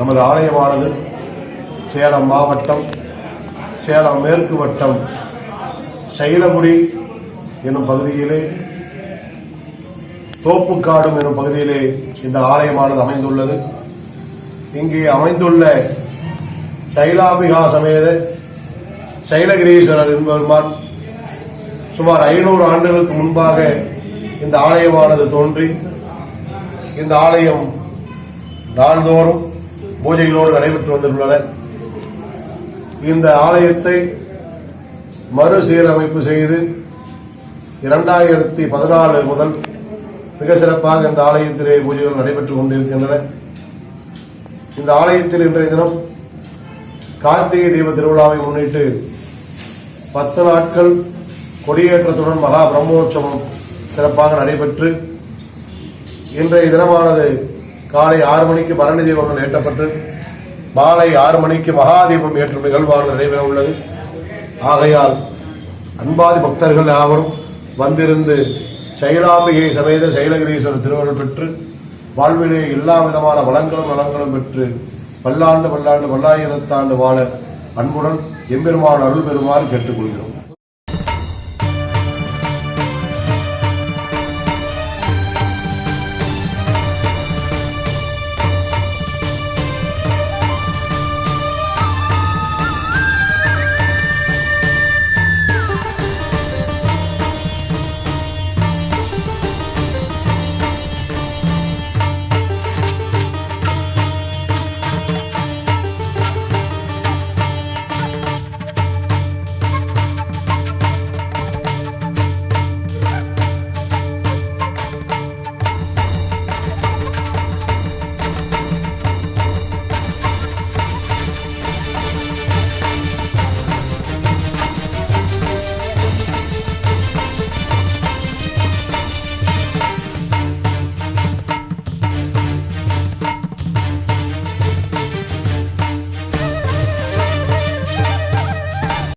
நமது ஆலயமானது சேலம் மாவட்டம் சேலம் மேற்கு வட்டம் சைலபுரி என்னும் பகுதியிலே தோப்புக்காடும் என்னும் பகுதியிலே இந்த ஆலயமானது அமைந்துள்ளது. இங்கே அமைந்துள்ள சைலாபிகா சமேத சைலகிரீஸ்வரர் என்பவருமான் சுமார் ஐநூறு ஆண்டுகளுக்கு முன்பாக இந்த ஆலயமானது தோன்றி இந்த ஆலயம் நாள்தோறும் பூஜைகளோடு நடைபெற்று வந்துள்ளன இந்த ஆலயத்தை மறுசீரமைப்பு செய்து இரண்டாயிரத்தி பதினாலு முதல் மிக சிறப்பாக இந்த ஆலயத்திலே பூஜைகள் நடைபெற்றுக் கொண்டிருக்கின்றன. இந்த ஆலயத்தில் இன்றைய தினம் கார்த்திகை தீப திருவிழாவை முன்னிட்டு பத்து நாட்கள் கொடியேற்றத்துடன் மகா பிரம்மோற்சவம் சிறப்பாக நடைபெற்று இன்றைய தினமானது காலை ஆறு மணிக்கு பரணி தீபங்கள் ஏற்றப்பட்டு மாலை ஆறு மணிக்கு மகாதீபம் ஏற்றும் நிகழ்வானது நடைபெற உள்ளது. ஆகையால் அன்பாதி பக்தர்கள் யாவரும் வந்திருந்து சைலாம்பிகை சமேத சைலகிரீஸ்வரர் திருவருள் பெற்று வாழ்விலே எல்லா விதமான வளங்களும் நலங்களும் பெற்று பல்லாண்டு பல்லாண்டு பல்லாயிரத்தாண்டு வாழ அன்புடன் எம்பெருமான் அருள் பெறுமாறு கேட்டுக்கொள்கிறோம்.